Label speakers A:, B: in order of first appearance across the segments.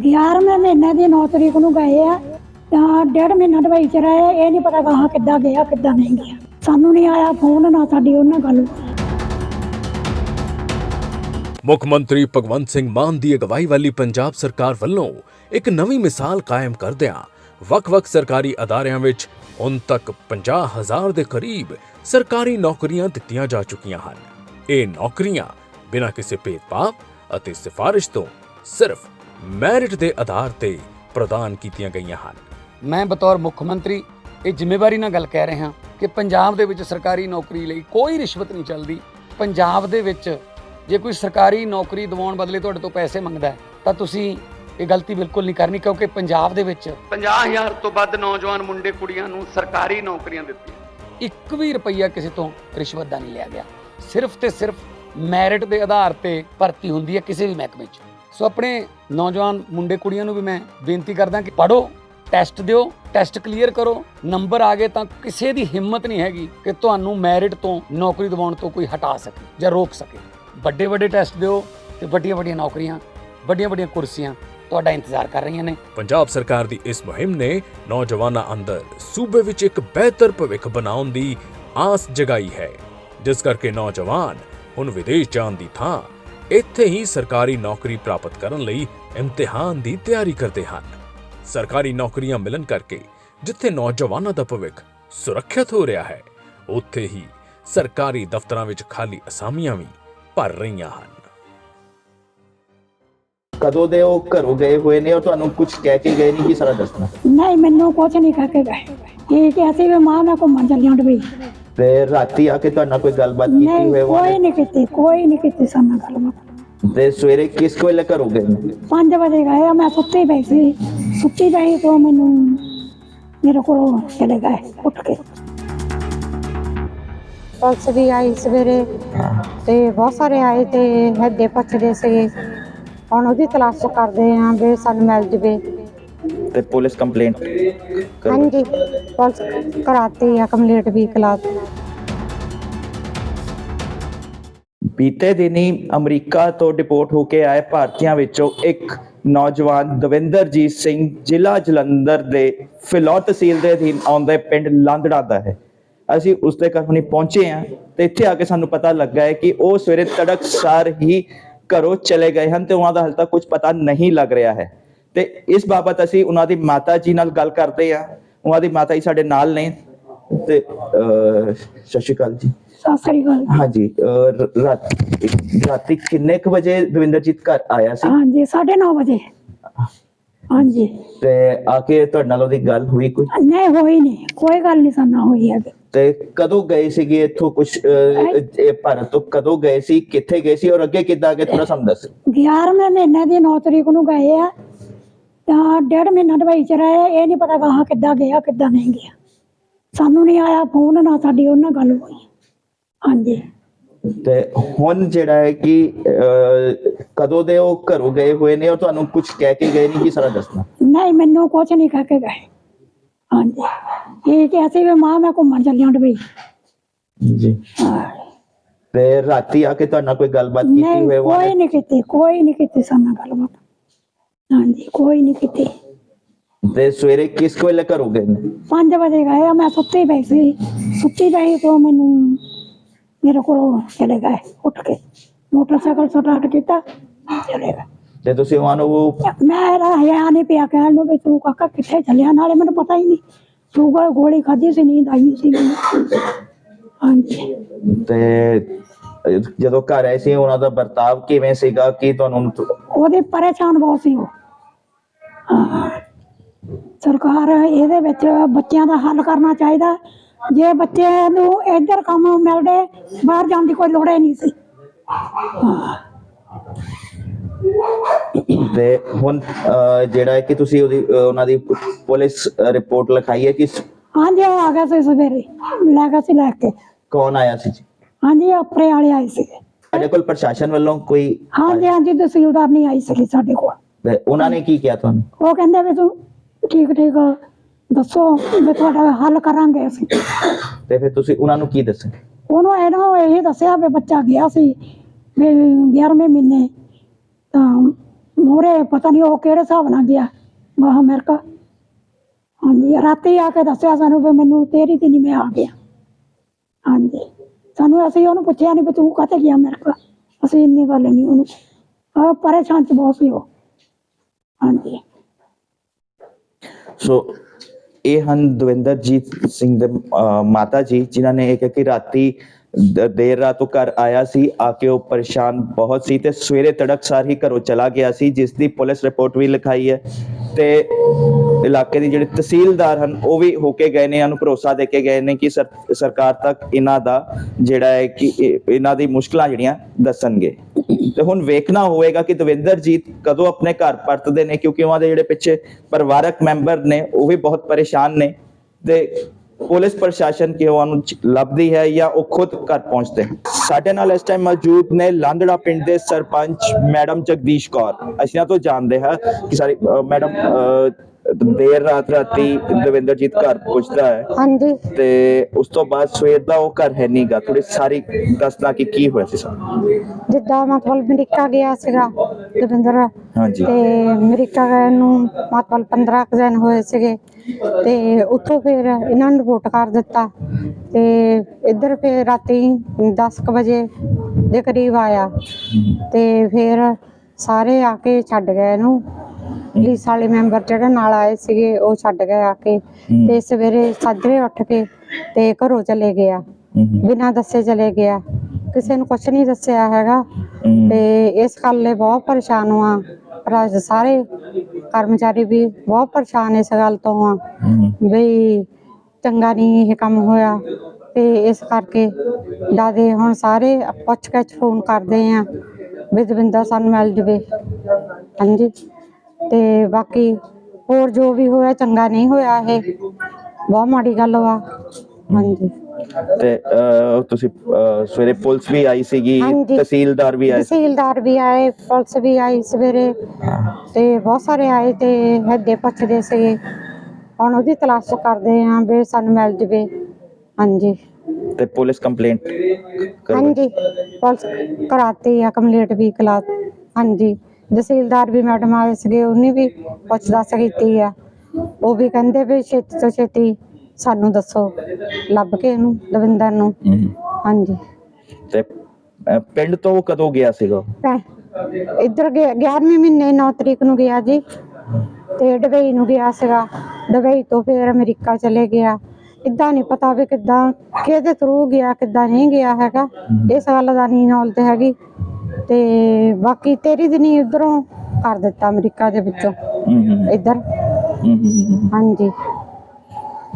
A: 11ਵੇਂ ਮਹੀਨੇ ਦੀ 9 ਤਰੀਕ ਨੂੰ ਗਏ ਆ, ਤਾਂ ਡੇਢ ਮਹੀਨਾ ਦਵਾਈ ਚ ਰਹੇ ਇਹ ਨਹੀਂ ਪਤਾ ਕਹਾਂ ਕਿੱਦਾਂ ਗਿਆ, ਕਿੱਦਾਂ ਨਹੀਂ ਗਿਆ। ਸਾਨੂੰ ਨਹੀਂ ਆਇਆ ਫੋਨ ਨਾ ਸਾਡੀ ਉਹਨਾਂ ਗੱਲ।
B: ਮੁੱਖ ਮੰਤਰੀ ਭਗਵੰਤ ਸਿੰਘ ਮਾਨ ਦੀ ਅਗਵਾਈ ਵਾਲੀ ਪੰਜਾਬ ਸਰਕਾਰ ਵੱਲੋਂ ਇੱਕ ਨਵੀਂ ਮਿਸਾਲ ਕਾਇਮ ਕਰਦਿਆਂ ਵੱਖ-ਵੱਖ ਸਰਕਾਰੀ ਅਦਾਰਿਆਂ ਵਿੱਚ ਹੁਣ ਤੱਕ 50000 ਦੇ ਕਰੀਬ ਸਰਕਾਰੀ ਨੌਕਰੀਆਂ ਦਿੱਤੀਆਂ ਜਾ ਚੁੱਕੀਆਂ ਹਨ। ਇਹ ਨੌਕਰੀਆਂ ਬਿਨਾਂ ਕਿਸੇ ਭੇਦਭਾਵ ਅਤੇ ਸਿਫਾਰਿਸ਼ ਤੋਂ ਸਿਰਫ ਮੈਰਿਟ ਦੇ ਆਧਾਰ ਤੇ ਪ੍ਰਦਾਨ ਕੀਤੀਆਂ ਗਈਆਂ ਹਨ।
C: ਮੈਂ ਬਤੌਰ ਮੁੱਖ ਮੰਤਰੀ ਇਹ ਜ਼ਿੰਮੇਵਾਰੀ ਨਾਲ ਗੱਲ ਕਹਿ ਰਿਹਾ ਕਿ ਪੰਜਾਬ ਦੇ ਵਿੱਚ ਸਰਕਾਰੀ ਨੌਕਰੀ ਲਈ ਕੋਈ ਰਿਸ਼ਵਤ ਨਹੀਂ ਚੱਲਦੀ। ਪੰਜਾਬ ਦੇ ਵਿੱਚ ਜੇ ਕੋਈ ਸਰਕਾਰੀ ਨੌਕਰੀ ਦਿਵਾਉਣ ਬਦਲੇ ਤੁਹਾਡੇ ਤੋਂ ਪੈਸੇ ਮੰਗਦਾ ਤਾਂ ਤੁਸੀਂ ਇਹ ਗਲਤੀ ਬਿਲਕੁਲ ਨਹੀਂ ਕਰਨੀ ਕਿਉਂਕਿ ਪੰਜਾਬ ਦੇ ਵਿੱਚ 50000 ਤੋਂ ਵੱਧ ਨੌਜਵਾਨ ਮੁੰਡੇ ਕੁੜੀਆਂ ਨੂੰ ਸਰਕਾਰੀ ਨੌਕਰੀਆਂ ਦਿੱਤੀਆਂ। ਇੱਕ ਵੀ ਰੁਪਈਆ ਕਿਸੇ ਤੋਂ ਰਿਸ਼ਵਤ ਦਾ ਨਹੀਂ ਲਿਆ ਗਿਆ। ਸਿਰਫ ਤੇ ਸਿਰਫ ਮੈਰਿਟ ਦੇ ਆਧਾਰ ਤੇ ਭਰਤੀ ਹੁੰਦੀ ਹੈ ਕਿਸੇ ਵੀ ਮਹਿਕਮੇ 'ਚ। ਸੋ ਆਪਣੇ ਨੌਜਵਾਨ ਮੁੰਡੇ ਕੁੜੀਆਂ ਨੂੰ ਵੀ ਮੈਂ ਬੇਨਤੀ ਕਰਦਾ ਕਿ ਪੜੋ ਟੈਸਟ ਦਿਓ ਟੈਸਟ ਕਲੀਅਰ ਕਰੋ। ਨੰਬਰ ਆ ਗਏ ਤਾਂ ਕਿਸੇ ਦੀ ਹਿੰਮਤ ਨਹੀਂ ਹੈਗੀ ਕਿ ਤੁਹਾਨੂੰ ਮੈਰਿਟ ਤੋਂ ਨੌਕਰੀ ਦਿਵਾਉਣ ਤੋਂ ਕੋਈ ਹਟਾ ਸਕੇ ਜਾਂ ਰੋਕ ਸਕੇ। ਵੱਡੇ ਵੱਡੇ ਟੈਸਟ ਦਿਓ ਤੇ ਵੱਡੀਆਂ ਵੱਡੀਆਂ ਨੌਕਰੀਆਂ, ਵੱਡੀਆਂ ਵੱਡੀਆਂ ਕੁਰਸੀਆਂ ਤੁਹਾਡਾ ਇੰਤਜ਼ਾਰ ਕਰ ਰਹੀਆਂ ਨੇ।
B: ਪੰਜਾਬ ਸਰਕਾਰ ਦੀ ਇਸ ਮੁਹਿੰਮ ਨੇ ਨੌਜਵਾਨਾਂ ਅੰਦਰ ਸੂਬੇ ਵਿੱਚ ਇੱਕ ਬਿਹਤਰ ਭਵਿੱਖ ਬਣਾਉਣ ਦੀ ਆਸ ਜਗਾਈ ਹੈ। ਜਿਸ ਕਰਕੇ ਨੌਜਵਾਨ ਹੁਣ ਵਿਦੇਸ਼ ਜਾਣ ਦੀ ਥਾਂ ਇੱਥੇ ਹੀ ਸਰਕਾਰੀ ਨੌਕਰੀ ਪ੍ਰਾਪਤ ਕਰਨ ਲਈ ਇਮਤਿਹਾਨ ਦੀ ਤਿਆਰੀ ਕਰਦੇ ਹਨ। ਸਰਕਾਰੀ ਨੌਕਰੀਆਂ ਮਿਲਣ ਕਰਕੇ ਜਿੱਥੇ ਨੌਜਵਾਨਾਂ ਦਾ ਭਵਿੱਖ ਸੁਰੱਖਿਅਤ ਹੋ ਰਿਹਾ ਹੈ ਉੱਥੇ ਹੀ ਸਰਕਾਰੀ ਦਫ਼ਤਰਾਂ ਵਿੱਚ ਖਾਲੀ ਅਸਾਮੀਆਂ ਵੀ ਭਰ ਰਹੀਆਂ ਹਨ।
D: ਕਦੋਂ ਦੇ ਉਹ ਘਰੋਂ ਗਏ ਹੋਏ ਨੇ ਔਰ ਤੁਹਾਨੂੰ ਕੁਝ ਕਹਿ ਕੇ ਗਏ ਨਹੀਂ ਕਿ ਸਾਰਾ ਦੱਸਣਾ?
A: ਨਹੀਂ ਮੈਨੂੰ ਕੁਝ ਨਹੀਂ ਕਹਿ ਕੇ ਗਏ। ਇਹ ਕਿ ਅਸੀਂ ਵੀ ਮਾਂ ਨਾਲ ਘੁੰਮਣ ਚੱਲੀਆਂ ਡਬਈ
D: ਤੇ ਰਾਤੀ ਆ ਕੇ ਤੁਹਾਡੇ ਕੋਈ ਗੱਲਬਾਤ ਕੀਤੀ
A: ਨਹੀਂ
D: ਹੋਵੇ
A: ਕੋਈ ਨਹੀਂ ਕੀਤੀ ਕੋਈ ਨਹੀਂ ਕੀਤੀ ਸਾਨੂੰ ਗੱਲਬਾਤ।
D: ਤੇ ਸਵੇਰੇ ਕਿਸ ਕੋਲੇ ਗਏ ਨੇ
A: 5 ਵਜੇ ਗਏ ਆ, ਮੈਂ ਸੁੱਤੀ ਪਈ ਸੀ। ਸੁੱਤੀ ਪਈ ਤੋਂ ਮੈਨੂੰ ਮੇਰੇ ਕੋਲ ਚਲੇ ਗਏ ਉੱਠ ਕੇ।
E: ਪੁਲਿਸ ਵੀ ਆਈ ਸਵੇਰੇ ਤੇ ਬਹੁਤ ਸਾਰੇ ਆਏ ਤੇ ਹੱਦੇ ਪੁੱਛਦੇ ਸੀ ਹੁਣ ਉਹਦੀ ਤਲਾਸ਼ ਕਰਦੇ ਆਂ ਵੀ ਸਾਨੂੰ ਮਿਲ ਜਵੇ।
D: ਤੇ ਪੁਲਿਸ ਕੰਪਲੇਂਟ
E: ਹਾਂਜੀ ਪੁਲਿਸ ਕਰਾਤੀ ਆ ਕੰਪਲੀਟ ਵੀ ਕਲਾਸ
D: ਬੀਤੇ ਦਿਨੀ ਅਮਰੀਕਾ ਤੋਂ ਡਿਪੋਰਟ ਹੋ ਕੇ ਆਏ ਭਾਰਤੀਆਂ ਵਿੱਚੋਂ ਇੱਕ ਨੌਜਵਾਨ ਦਵਿੰਦਰਜੀਤ ਸਿੰਘ ਜ਼ਿਲ੍ਹਾ ਜਲੰਧਰ ਦੇ ਫਿਲੌਰ ਤਹਿਸੀਲ ਦੇ ਅਧੀਨ ਆਉਂਦੇ ਪਿੰਡ ਲਾਂਦੜਾ ਦਾ ਹੈ। ਅਸੀਂ ਉਸ ਦੇ ਘਰ ਹੁਣੀ ਪਹੁੰਚੇ ਹਾਂ ਤੇ ਇੱਥੇ ਆ ਕੇ ਸਾਨੂੰ ਪਤਾ ਲੱਗਾ ਹੈ ਕਿ ਉਹ ਸਵੇਰੇ ਤੜਕਸਾਰ ਹੀ ਘਰੋਂ ਚਲੇ ਗਏ ਹਨ ਤੇ ਉਹਨਾਂ ਦਾ ਹਾਲੇ ਤੱਕ ਕੁਝ ਪਤਾ ਨਹੀਂ ਲੱਗ ਰਿਹਾ ਹੈ। ਤੇ ਇਸ ਬਾਬਤ ਅਸੀਂ ਉਹਨਾਂ ਦੀ ਮਾਤਾ ਜੀ ਨਾਲ ਗੱਲ ਕਰਦੇ ਹਾਂ। ਉਹਨਾਂ ਦੀ ਮਾਤਾ ਜੀ ਸਾਡੇ ਨਾਲ ਨੇ ਤੇ ਸਤਿ ਸ਼੍ਰੀ ਅਕਾਲ ਜੀ।
A: ਸਤਿ ਸ੍ਰੀ ਅਕਾਲ।
D: ਹਾਂਜੀ ਰਾਤ ਰਾਤੀ ਕਿੰਨੇ ਕੁ ਵਜੇ ਦਵਿੰਦਰਜੀਤ ਘਰ ਆਇਆ ਸੀ?
A: ਹਾਂਜੀ 9:30 ਵਜੇ। ਹਾਂਜੀ।
D: ਤੇ ਆ ਕੇ ਤੁਹਾਡੇ ਨਾਲ ਉਹਦੀ ਗੱਲ ਹੋਈ ਕੋਈ?
A: ਨਹੀਂ ਹੋਈ ਨਹੀਂ। ਕੋਈ ਗੱਲ ਨਹੀਂ ਸਾਨਾ ਹੋਈ ਹੈਗੀ।
D: ਤੇ ਕਦੋਂ ਗਏ ਸੀਗੇ ਇੱਥੋਂ ਕੁਝ ਭਾਰਤ ਤੋਂ ਕਦੋਂ ਗਏ ਸੀ? ਕਿੱਥੇ ਗਏ ਸੀ? ਔਰ ਅੱਗੇ ਕਿੱਦਾਂ ਅੱਗੇ ਥੋੜਾ ਸਾਨੂੰ ਦੱਸ
A: 11ਵੇਂ ਮਹੀਨੇ ਦੀ 9 ਤਰੀਕ ਨੂੰ ਗਏ ਆ। ਤਾਂ ਡੇਢ ਮਹੀਨਾ ਦਵਾਈ ਚ ਰਹੇ ਇਹ ਨਹੀਂ ਪਤਾ ਕਹਾਂ ਕਿੱਦਾਂ ਗਿਆ ਕਿੱਦਾਂ ਨਹੀਂ ਗਿਆ। ਸਾਨੂੰ ਨਹੀਂ ਆਇਆ ਫੋਨ ਨਾ ਸਾਡੀ ਉਹਨਾਂ ਗੱਲ ਹੋਈ। ਹਾਂਜੀ।
D: ਤੇ ਹੁਣ ਜਿਹੜਾ ਹੈ ਕਿ ਅਹ, ਕਦੋਂ ਦੇ ਉਹ ਘਰੋਂ ਗਏ ਹੋਏ ਨੇ ਔਰ ਤੁਹਾਨੂੰ ਕੁਝ ਕਹਿ ਕੇ ਗਏ ਨਹੀਂ ਕਿ ਸਾਰਾ ਦੱਸਣਾ?
A: ਨਹੀਂ ਮੈਨੂੰ ਕੁਝ ਨਹੀਂ ਕਹਿ ਕੇ ਗਏ। ਹਾਂਜੀ। ਇਹ ਕਿ ਅਸੀਂ ਵੀ ਮਾਂ ਮੈਂ ਘੁੰਮਣ ਚੱਲੀਆਂ ਡਬਈ
D: ਜੀ। ਤੇ ਰਾਤੀ ਆ ਕੇ ਤੁਹਾਡੇ ਨਾਲ ਕੋਈ ਗੱਲਬਾਤ ਕੀਤੀ
A: ਨਹੀਂ
D: ਹੋਵੇ
A: ਕੋਈ? ਨਹੀਂ ਕੀਤੀ ਕੋਈ ਨਹੀਂ ਕੀਤੀ ਸਾਨੂੰ ਗੱਲਬਾਤ। ਹਾਂਜੀ ਕੋਈ ਨਹੀਂ ਕੀਤੀ।
D: ਤੇ ਸਵੇਰੇ ਕਿਸ ਕੋਲੇ ਘਰੋਂ ਗਏ ਨੇ
A: 5 ਵਜੇ ਗਏ ਮੈਂ ਸੁੱਤੀ ਪਈ ਸੀ। ਸੁੱਤੀ ਪਈ ਤੋਂ ਮੈਨੂੰ ਮੇਰੇ ਕੋਲ ਚਲੇ ਗਏ ਉੱਠ ਕੇ। ਮੋਟਰਸਾਈਕਲ ਸਟਾਰਟ ਕੀਤਾ ਚਲੇ ਗਏ।
D: ਤੇ ਤੁਸੀਂ ਉਹਨਾਂ ਨੂੰ
A: ਮੇਰਾ ਹਿਆ ਨਹੀਂ ਪਿਆ ਕਹਿਣ ਨੂੰ ਵੀ ਤੂੰ ਕਾਕਾ ਕਿੱਥੇ ਚੱਲਿਆ? ਨਾਲੇ ਮੈਨੂੰ ਪਤਾ ਹੀ ਨਹੀਂ। ਸ਼ੂਗਰ ਗੋਲੀ ਖਾਧੀ ਸੀ ਨੀਂਦ ਆਈ ਸੀ। ਮੈਨੂੰ। ਹਾਂਜੀ।
D: ਤੇ ਜਦੋਂ ਘਰ ਆਏ ਸੀ ਉਹਨਾਂ ਦਾ ਵਰਤਾਵ ਕਿਵੇਂ ਸੀਗਾ? ਕੀ ਤੁਹਾਨੂੰ
A: ਉਹਦੇ ਪਰੇਸ਼ਾਨ ਬਹੁਤ ਸੀ ਉਹ। ਸਰਕਾਰ ਇਹਦੇ ਵਿੱਚ ਬੱਚਿਆਂ ਦਾ ਹੱਲ ਕਰਨਾ ਚਾਹੀਦਾ। ਜੇ ਬੱਚੇ ਨੂੰ ਇੱਧਰ ਕੰਮ ਮਿਲਦੇ ਬਾਹਰ ਜਾਣ ਦੀ ਕੋਈ ਲੋੜ ਹੀ ਨਹੀਂ ਸੀ।
D: ਤੇ ਹੁਣ ਅਹ, ਜਿਹੜਾ ਹੈ ਕਿ ਤੁਸੀਂ ਉਹਦੀ ਅਹ, ਉਹਨਾਂ ਦੀ ਪੁਲਿਸ ਰਿਪੋਰਟ ਲਿਖਾਈ ਹੈ ਕਿ ਸ-
A: ਹਾਂਜੀ ਉਹ ਆ ਗਿਆ ਸੀ ਸਵੇਰੇ। ਲੈ ਗਿਆ ਸੀ ਲੈ ਕੇ।
D: ਕੌਣ ਆਇਆ ਸੀ ਜੀ?
A: ਹਾਂਜੀ ਆਪਰੇ ਵਾਲੇ ਆਏ ਸੀ
D: ਸਾਡੇ ਕੋਲ ਪ੍ਰਸ਼ਾਸਨ ਵੱਲੋਂ ਕੋਈ
A: ਹਾਂਜੀ ਹਾਂਜੀ ਤਹਿਸੀਲਦਾਰ ਨਹੀਂ ਆਈ ਸੀ ਸਾਡੇ ਕੋਲ।
D: ਤੇ ਉਹਨਾਂ ਨੇ ਕੀ ਕਿਹਾ ਤੁਹਾਨੂੰ?
A: ਉਹ ਕਹਿੰਦੇ ਵੀ ਤੂੰ ਠੀਕ ਠੀਕ ਦੱਸੋ ਵੀ ਤੁਹਾਡਾ ਹੱਲ ਕਰਾਂਗੇ ਅਸੀਂ।
D: ਤੇ ਫਿਰ ਤੁਸੀਂ ਉਹਨਾਂ ਨੂੰ ਕੀ ਦੱਸਿਆ?
A: ਉਹਨੂੰ ਇਹਨਾਂ ਇਹ ਦੱਸਿਆ ਵੀ ਬੱਚਾ ਗਿਆ ਸੀ ਵੀ 11ਵੇਂ ਮਹੀਨੇ ਤਾਂ ਮੋਰੇ ਪਤਾ ਨਹੀਂ ਉਹ ਕਿਹੜੇ ਹਿਸਾਬ ਨਾਲ ਗਿਆ ਵਾਹ ਅਮਰੀਕਾ। ਹਾਂਜੀ ਰਾਤੀ ਆ ਕੇ ਦੱਸਿਆ ਸਾਨੂੰ ਵੀ ਮੈਨੂੰ ਤੇਰੀ ਨਹੀਂ ਮੈਂ ਆ ਗਿਆ। ਹਾਂਜੀ ਸਾਨੂੰ ਅਸੀਂ ਉਹਨੂੰ ਪੁੱਛਿਆ ਨਹੀਂ ਵੀ ਤੂੰ ਕਾਹਤੇ ਗਿਆ ਅਮਰੀਕਾ? ਅਸੀਂ ਇੰਨੀ ਗੱਲ ਨਹੀਂ ਉਹਨੂੰ ਆ ਪਰੇਸ਼ਾਨ ਚ ਬਹੁਤ ਸੀ ਉਹ। ਹਾਂਜੀ।
D: ਸੋ, ਇਹ ਹਨ ਦਵਿੰਦਰਜੀਤ ਸਿੰਘ ਦੇ ਮਾਤਾ ਜੀ, ਜਿਨ੍ਹਾਂ ਨੇ ਇਹ ਕਿਹਾ ਕਿ ਰਾਤੀ ਦ- ਦੇਰ ਰਾਤ ਤੋਂ ਘਰ ਆਇਆ ਸੀ, ਆ ਕੇ ਉਹ ਪਰੇਸ਼ਾਨ ਬਹੁਤ ਸੀ ਤੇ ਸਵੇਰੇ ਤੜਕਸਾਰ ਹੀ ਘਰੋਂ ਚਲਾ ਗਿਆ ਸੀ ਜਿਸ ਦੀ ਪੁਲਿਸ ਰਿਪੋਰਟ ਵੀ ਲਿਖਾਈ ਹੈ ਤੇ ਇਲਾਕੇ ਦੇ ਜਿਹੜੇ ਤਹਿਸੀਲਦਾਰ ਹਨ, ਉਹ ਵੀ ਹੋ ਕੇ ਗਏ ਨੇ, ਇਹਨਾਂ ਨੂੰ ਭਰੋਸਾ ਦੇ ਕੇ ਗਏ ਨੇ ਕਿ ਸਰਕਾਰ ਤੱਕ ਇਹਨਾਂ ਦਾ ਜਿਹੜਾ ਹੈ ਕਿ ਇਹਨਾਂ ਦੀ ਮੁਸ਼ਕਲਾਂ ਜਿਹੜੀਆਂ ਦੱਸਣਗੇ। ਤੇ ਹੁਣ ਵੇਖਣਾ ਹੋਵੇਗਾ ਕਿ ਦਵਿੰਦਰਜੀਤ ਕਦੋਂ ਆਪਣੇ ਘਰ ਪਰਤਦੇ ਨੇ ਕਿਉਂਕਿ ਉਹਨਾਂ ਦੇ ਜਿਹੜੇ ਪਿੱਛੇ ਪਰਿਵਾਰਕ ਮੈਂਬਰ ਨੇ ਉਹ ਵੀ ਬਹੁਤ ਪਰੇਸ਼ਾਨ ਨੇ। ਤੇ ਪੁਲਿਸ ਪ੍ਰਸ਼ਾਸਨ ਕਿ ਉਹਨਾਂ ਨੂੰ ਲੱਭਦੀ ਹੈ ਜਾਂ ਉਹ ਖੁਦ ਘਰ ਪਹੁੰਚਦੇ ਹਨ? ਸਾਡੇ ਨਾਲ ਇਸ ਟਾਈਮ ਮੌਜੂਦ ਨੇ ਲਾਂਦੜਾ ਪਿੰਡ ਦੇ ਸਰਪੰਚ ਮੈਡਮ ਜਗਦੀਸ਼ ਕੌਰ। ਅਸੀਂ ਇਹਨਾਂ ਜਾਣਦੇ ਹਾਂ ਕਿ ਸਾਰੀ ਮੈਡਮ ਅ, ਦੇਰ ਰਾਤ ਰਾਤੀ ਦਵਿੰਦਰਜੀਤ ਘਰ ਪਹੁੰਚਦਾ ਹੈ।
E: ਹਾਂਜੀ।
D: ਤੇ ਉਸ ਤੋਂ ਬਾਅਦ ਸਵੇਰ ਦਾ ਉਹ ਘਰ ਹੈ ਨਹੀਂਗਾ ਥੋੜੀ ਸਾਰੀ ਦੱਸਣਾ ਕਿ ਕੀ ਹੋਇਆ ਸੀ ਸਾਨੂੰ
E: ਜਿੱਦਾਂ ਮਤਲਬ ਅਮਰੀਕਾ ਗਿਆ ਸੀਗਾ ਦਵਿੰਦਰ
D: ਹਾਂਜੀ।
E: ਤੇ ਅਮਰੀਕਾ ਗਏ ਨੂੰ ਮਤਲਬ 15 ਕੁ ਦਿਨ ਹੋਏ ਸੀਗੇ। ਤੇ ਉੱਥੋਂ ਫਿਰ ਇਹਨਾਂ ਨੂੰ ਰਿਪੋਰਟ ਕਰ ਦਿੱਤਾ। ਤੇ ਇੱਧਰ ਫਿਰ ਰਾਤੀ 10 ਕੁ ਵਜੇ ਦੇ ਕਰੀਬ ਆਇਆ। ਤੇ ਫਿਰ ਸਾਰੇ ਆ ਕੇ ਛੱਡ ਗਏ ਇਹਨੂੰ। ਪੁਲਿਸ ਵਾਲੇ ਮੈਂਬਰ ਜਿਹੜੇ ਨਾਲ ਆਏ ਸੀਗੇ ਉਹ ਛੱਡ ਗਏ ਆ ਕੇ। ਤੇ ਸਵੇਰੇ ਸਾਜਰੇ ਉੱਠ ਕੇ ਤੇ ਘਰੋਂ ਚਲੇ ਗਿਆ। ਬਿਨਾਂ ਦੱਸੇ ਚਲੇ ਗਿਆ। ਕਿਸੇ ਨੂੰ ਕੁਝ ਨਹੀਂ ਦੱਸਿਆ ਹੈਗਾ। ਤੇ ਇਸ ਗੱਲ ਲਈ ਬਹੁਤ ਪਰੇਸ਼ਾਨ ਹਾਂ ਪਰ ਅੱਜ ਸਾਰੇ ਕਰਮਚਾਰੀ ਵੀ ਬਹੁਤ ਪਰੇਸ਼ਾਨ ਇਸ ਗੱਲ ਤੋਂ ਆ। ਵੀ ਚੰਗਾ ਨਹੀਂ ਇਹ ਕੰਮ ਹੋਇਆ। ਤੇ ਇਸ ਕਰਕੇ ਦਾਦੇ ਹੁਣ ਸਾਰੇ ਪੁੱਛ ਕੇ ਫੋਨ ਕਰਦੇ ਆ। ਵੀ ਦਵਿੰਦਰ ਸਾਨੂੰ ਮਿਲ ਜਵੇ। ਹਾਂਜੀ। ਤੇ ਬਾਕੀ ਹੋਰ ਜੋ ਵੀ ਹੋਇਆ ਚੰਗਾ ਨਹੀਂ ਹੋਇਆ ਇਹ। ਬਹੁਤ ਮਾੜੀ ਗੱਲ ਵਾ। ਹਾਂਜੀ।
D: ਤੇ ਤੁਸੀਂ ਸਵੇਰੇ ਪੁਲਿਸ ਵੀ ਆਈ ਸੀਗੀ
E: ਹਾਂਜੀ।
D: ਤਹਿਸੀਲਦਾਰ ਵੀ ਆਏ
E: ਤਹਿਸੀਲਦਾਰ ਵੀ ਆਏ ਪੁਲਿਸ ਵੀ ਆਈ ਸਵੇਰੇ। ਤੇ ਬਹੁਤ ਸਾਰੇ ਆਏ ਤੇ ਹੱਦੇ ਪੁੱਛਦੇ ਸੀ ਹੁਣ ਉਹਦੀ ਤਲਾਸ਼ ਕਰਦੇ ਆ ਵੀ ਸਾਨੂੰ ਮਿਲ ਜਵੇ। ਹਾਂਜੀ।
D: ਤੇ ਪੁਲਿਸ ਕੰਪਲੇਂਟ
E: ਹਾਂਜੀ। ਪੁਲਿਸ ਕਰਾਤੀ ਆ ਕੰਪਲੀਟ ਵੀ ਕਲਾ ਹਾਂਜੀ। ਤਹਿਸੀਲਦਾਰ ਵੀ ਮੈਡਮ ਆਏ ਸੀਗੇ ਉਹਨੇ ਵੀ ਪੁੱਛ ਦੱਸ ਕੀਤੀ ਆ। ਉਹ ਵੀ ਕਹਿੰਦੇ ਵੀ ਛੇਤੀ ਤੋਂ ਛੇਤੀ ਸਾਨੂੰ ਦੱਸੋ ਲੱਭ ਕੇ ਇਹਨੂੰ ਦਵਿੰਦਰ ਨੂੰ।
D: ਹਮ,
E: ਹਾਂਜੀ।
D: ਤੇ ਅ, ਪਿੰਡ ਤੋਂ ਉਹ ਕਦੋਂ ਗਿਆ ਸੀਗਾ?
E: ਇੱਧਰ ਗਿਆ 11ਵੇਂ ਮਹੀਨੇ 9 ਤਰੀਕ ਨੂੰ ਗਿਆ ਜੀ। ਤੇ ਦੁਬਈ ਨੂੰ ਗਿਆ ਸੀਗਾ। ਦੁਬਈ ਤੋਂ ਫਿਰ ਅਮਰੀਕਾ ਚਲੇ ਗਿਆ। ਇਦਾਂ ਨਹੀਂ ਪਤਾ ਵੀ ਕਿੱਦਾਂ ਕਿਹਦੇ ਥਰੂ ਗਿਆ ਕਿੱਦਾਂ ਨਹੀਂ ਗਿਆ ਹੈਗਾ। ਇਸ ਗੱਲ ਦਾ ਨਹੀਂ ਨੌਲੇਜ ਹੈਗੀ। ਤੇ ਬਾਕੀ ਤੇਰੀ ਦਿਨੀ ਉਧਰੋਂ ਕਰ ਦਿੱਤਾ ਅਮਰੀਕਾ ਦੇ ਵਿੱਚੋਂ। ਇੱਧਰ। ਹਾਂਜੀ।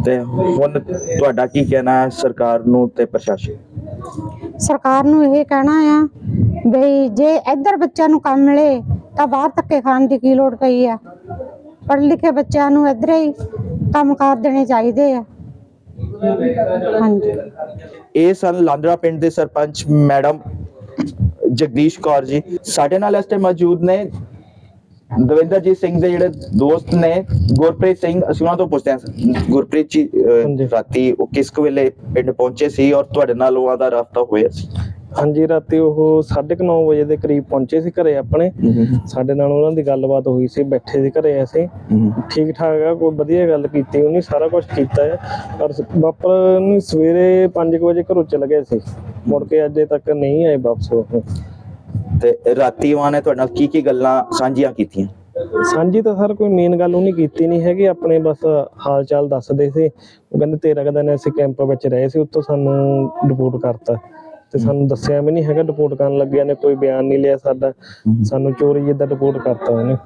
D: ਤੇ ਹੁਣ ਤੁਹਾਡਾ ਕੀ ਕਹਿਣਾ ਹੈ ਸਰਕਾਰ ਨੂੰ ਤੇ ਪ੍ਰਸ਼ਾਸਨ?
E: ਸਰਕਾਰ ਨੂੰ ਇਹ ਕਹਿਣਾ ਆ ਬਈ ਜੇ ਇੱਧਰ ਬੱਚਿਆਂ ਨੂੰ ਕੰਮ ਮਿਲੇ ਤਾਂ ਬਾਹਰ ਧੱਕੇ ਖਾਣ ਦੀ ਕੀ ਲੋੜ ਪਈ ਆ? ਪੜ੍ਹੇ ਲਿਖੇ ਬੱਚਿਆਂ ਨੂੰ ਇੱਧਰ ਹੀ ਕੰਮ ਕਰ ਦੇਣੇ ਚਾਹੀਦੇ ਆ। ਹਾਂਜੀ।
D: ਇਹ ਸਨ ਲਾਂਦੜਾ ਪਿੰਡ ਦੇ ਸਰਪੰਚ ਮੈਡਮ ਜਗਦੀਸ਼ ਕੌਰ ਜੀ ਸਾਡੇ ਨਾਲ ਇਸ ਟਾਈਮ ਮੌਜੂਦ ਨੇ ਦਵਿੰਦਰਜੀਤ ਸਿੰਘ ਦੇ ਜਿਹੜੇ ਦੋਸਤ ਨੇ ਗੁਰਪ੍ਰੀਤ ਸਿੰਘ ਅਸੀਂ ਉਹਨਾਂ ਤੋਂ ਪੁੱਛਦੇ ਹਾਂ ਗੁਰਪ੍ਰੀਤ ਜੀ ਰਾਤੀ ਉਹ ਕਿਸ ਕੁ ਵੇਲੇ ਪਿੰਡ ਪਹੁੰਚੇ ਸੀ ਔਰ ਤੁਹਾਡੇ ਨਾਲ ਉਹਨਾਂ ਦਾ ਰਾਬਤਾ ਹੋਇਆ ਸੀ?
F: ਹਾਂਜੀ ਰਾਤੀ ਉਹ 9:30 ਵਜੇ ਦੇ ਕਰੀਬ ਪਹੁੰਚੇ ਸੀ ਘਰੇ ਆਪਣੇ। ਸਾਡੇ ਨਾਲ ਉਹਨਾਂ ਦੀ ਗੱਲਬਾਤ ਹੋਈ ਸੀ ਬੈਠੇ ਸੀ ਘਰੇ ਅਸੀਂ। ਠੀਕ ਠਾਕ ਆ ਕੋਈ ਵਧੀਆ ਗੱਲ ਕੀਤੀ ਉਹਨੇ ਸਾਰਾ ਕੁਝ ਕੀਤਾ ਹੈ ਪਰ ਵਾਪਰ ਨਹੀਂ ਸਵੇਰੇ 5 ਵਜੇ ਘਰੋਂ ਚਲੇ ਗਏ ਸੀ। ਮੁੜ ਕੇ ਅਜੇ ਤੱਕ ਨਹੀਂ ਆਏ ਵਾਪਸ ਉਹ।
D: ਤੇ ਰਾਤੀ ਉਹਨਾਂ ਨੇ ਤੁਹਾਡੇ ਨਾਲ ਕੀ ਕੀ ਗੱਲਾਂ ਸਾਂਝੀਆਂ ਕੀਤੀਆਂ?
F: ਸਾਂਝੀ ਤਾਂ ਸਰ ਕੋਈ ਮੇਨ ਗੱਲ ਉਹਨੇ ਕੀਤੀ ਨਹੀਂ ਹੈਗੀ ਆਪਣੇ ਬਸ ਹਾਲ ਚਾਲ ਦੱਸਦੇ ਸੀ। ਉਹ ਕਹਿੰਦੇ ਤੇਰਾ ਕਦਾ ਨੇ ਅਸੀਂ ਕੈਂਪ ਵਿੱਚ ਰਹੇ ਸੀ ਉੱਥੋਂ ਸਾਨੂੰ ਰਿਪੋਰਟ ਕਰਤਾ। ਤੇ ਸਾਨੂੰ ਦੱਸਿਆ ਵੀ ਨਹੀਂ ਹੈਗਾ ਰਿਪੋਰਟ ਕਰਨ ਲੱਗਿਆ ਨੇ ਕੋਈ ਬਿਆਨ ਨਹੀਂ ਲਿਆ ਸਾਡਾ। ਸਾਨੂੰ ਚੋਰੀ ਜਿੱਦਾਂ ਰਿਪੋਰਟ ਕਰਤਾ ਉਹਨੇ।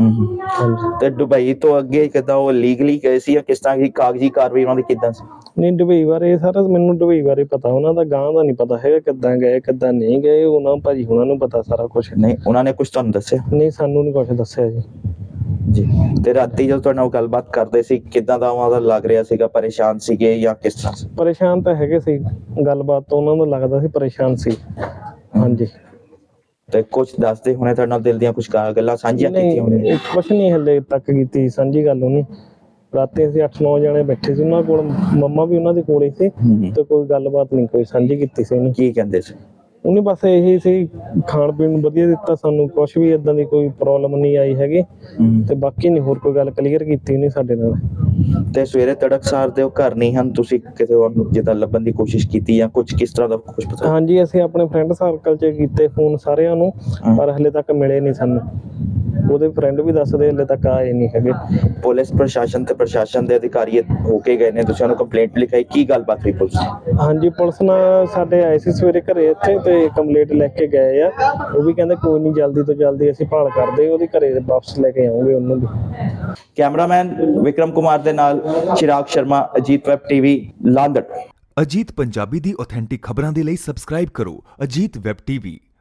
F: ਹਾਂਜੀ।
D: ਤੇ ਦੁਬਈ ਤੋਂ ਅੱਗੇ ਕਿਦਾਂ ਉਹ ਲੀਗਲੀ ਗਏ ਸੀ ਜਾਂ ਕਿਸ ਤਰ੍ਹਾਂ ਦੀ ਕਾਗਜ਼ੀ ਕਾਰਵਾਈ ਉਹਨਾਂ ਦੀ ਕਿਦਾਂ ਸੀ?
F: ਨਹੀਂ ਦੁਬਈ ਬਾਰੇ ਸਾਰਾ ਮੈਨੂੰ ਦੁਬਈ ਬਾਰੇ ਪਤਾ ਉਹਨਾਂ ਦਾ ਗਾਂ ਦਾ ਨਹੀਂ ਪਤਾ ਹੈਗਾ ਕਿੱਦਾਂ ਗਏ ਕਿੱਦਾਂ ਨਹੀਂ ਗਏ ਉਹਨਾਂ ਭਾਜੀ ਉਹਨਾਂ ਨੂੰ ਪਤਾ ਸਾਰਾ ਕੁਝ
D: ਨਹੀਂ ਉਹਨਾਂ ਨੇ ਕੁਝ ਤੁਹਾਨੂੰ ਦੱਸਿਆ?
F: ਨਹੀਂ ਸਾਨੂੰ ਨਹੀਂ ਕੁਝ ਦੱਸਿਆ ਜੀ।
D: ਜੀ ਤੇ ਰਾਤੀ ਜਦੋਂ ਤੁਹਾਡੇ ਨਾਲ ਗੱਲਬਾਤ ਕਰਦੇ ਸੀ ਕਿਦਾਂ ਦਾ ਉਹਨਾਂ ਦਾ ਲੱਗ ਰਿਹਾ ਸੀਗਾ? ਪਰੇਸ਼ਾਨ ਸੀਗੇ ਜਾਂ ਕਿਸ ਤਰ੍ਹਾਂ
F: ਪਰੇਸ਼ਾਨ ਤਾਂ ਹੈਗੇ ਸੀ ਗੱਲਬਾਤ ਤੋਂ ਉਹਨਾਂ ਨੂੰ ਲੱਗਦਾ ਸੀ ਪਰੇਸ਼ਾਨ ਸੀ। ਹਾਂਜੀ।
D: ਤੇ ਕੁਝ ਦੱਸਦੇ ਹੋਣੇ ਤੁਹਾਡੇ ਨਾਲ ਦਿਲ ਦੀਆਂ ਕੁਝ ਗੱਲਾਂ ਸਾਂਝੀਆਂ ਕੀਤੀਆਂ ਹੋਣੀਆਂ?
F: ਨਹੀਂ ਕੁਝ ਨਹੀਂ ਹਲੇ ਤੱਕ ਕੀਤੀ ਸਾਂਝੀ ਗੱਲ ਉਹਨੇ ਰਾਤੀ ਅਸੀਂ 8-9 ਜਣੇ ਬੈਠੇ ਸੀ ਉਹਨਾਂ ਕੋਲ ਮੰਮਾ ਵੀ ਉਹਨਾਂ ਦੇ ਕੋਲ ਸੀ। ਤੇ ਕੋਈ ਗੱਲਬਾਤ ਨਹੀਂ ਕੋਈ ਸਾਂਝੀ ਕੀਤੀ ਸੀ ਉਹਨੇ।
D: ਕੀ ਕਹਿੰਦੇ ਸੀ?
F: ਉਹਨੇ ਬਸ ਇਹੀ ਸੀ ਖਾਣ ਪੀਣ ਨੂੰ ਵਧੀਆ ਦਿੱਤਾ ਸਾਨੂੰ ਕੁਝ ਵੀ ਇਦਾਂ ਦੀ ਕੋਈ ਪ੍ਰੋਬਲਮ ਨਹੀਂ ਆਈ ਹੈਗੀ। ਤੇ ਬਾਕੀ ਨਹੀਂ ਹੋਰ ਕੋਈ ਗੱਲ ਕਲੀਅਰ ਕੀਤੀ ਉਹਨੇ ਸਾਡੇ ਨਾਲ।
D: ਤੇ ਸਵੇਰੇ ਤੜਕਸਾਰ ਦੇ ਉਹ ਘਰ ਨਹੀਂ ਹਨ ਤੁਸੀਂ ਕਿਤੇ ਉਹਨੂੰ ਜਿੱਦਾਂ ਲੱਭਣ ਦੀ ਕੋਸ਼ਿਸ਼ ਕੀਤੀ ਜਾਂ ਕੁਝ ਕਿਸ ਤਰ੍ਹਾਂ ਦਾ ਕੁਝ ਪਤਾ?
F: ਹਾਂਜੀ ਅਸੀਂ ਆਪਣੇ ਫਰੈਂਡ ਸਰਕਲ 'ਚ ਕੀਤੇ ਫੋਨ ਸਾਰਿਆਂ ਨੂੰ ਪਰ ਹਲੇ ਤੱਕ ਮਿਲੇ ਨਹੀਂ ਸਾਨੂੰ। ਉਹਦੇ ਫਰੈਂਡ ਵੀ ਦੱਸਦੇ ਹਲੇ ਤੱਕ ਆਏ ਨਹੀਂ ਹੈਗੇ।
D: ਪੁਲਿਸ ਪ੍ਰਸ਼ਾਸਨ ਤੇ ਪ੍ਰਸ਼ਾਸਨ ਦੇ ਅਧਿਕਾਰੀ ਹੋ ਕੇ ਗਏ ਨੇ ਤੁਸੀਂ ਉਹਨੂੰ ਕੰਪਲੇਂਟ ਲਿਖਾਈ ਕੀ ਗੱਲਬਾਤ ਹੋਈ ਪੁਲਿਸ?
F: ਹਾਂਜੀ ਪੁਲਿਸ ਨਾਲ ਸਾਡੇ ਆਏ ਸੀ ਸਵੇਰੇ ਘਰੇ ਇੱਥੇ ਤੇ ਕੰਪਲੇਂਟ ਲੈ ਕੇ ਗਏ ਆ। ਉਹ ਵੀ ਕਹਿੰਦੇ ਕੋਈ ਨਹੀਂ ਜਲਦੀ ਤੋਂ ਜਲਦੀ ਅਸੀਂ ਭਾਲ ਕਰਦੇ ਉਹਦੇ ਘਰੇ ਵਾਪਸ ਲੈ ਕੇ ਆਉਂਗੇ ਉਹਨੂੰ ਵੀ।
D: ਕੈਮਰਾਮੈਨ ਵਿਕਰਮ ਕੁਮਾਰ ਦੇ ਨਾਲ ਚਿਰਾਗ ਸ਼ਰਮਾ ਅਜੀਤ ਵੈਬ ਟੀਵੀ ਲਾਂਦੜ।
G: ਅਜੀਤ ਪੰਜਾਬੀ ਦੀ ਆਥੈਂਟਿਕ ਖਬਰਾਂ ਦੇ ਲਈ ਸਬਸਕ੍ਰਾਈਬ ਕਰੋ ਅਜੀਤ ਵੈਬ ਟੀਵੀ।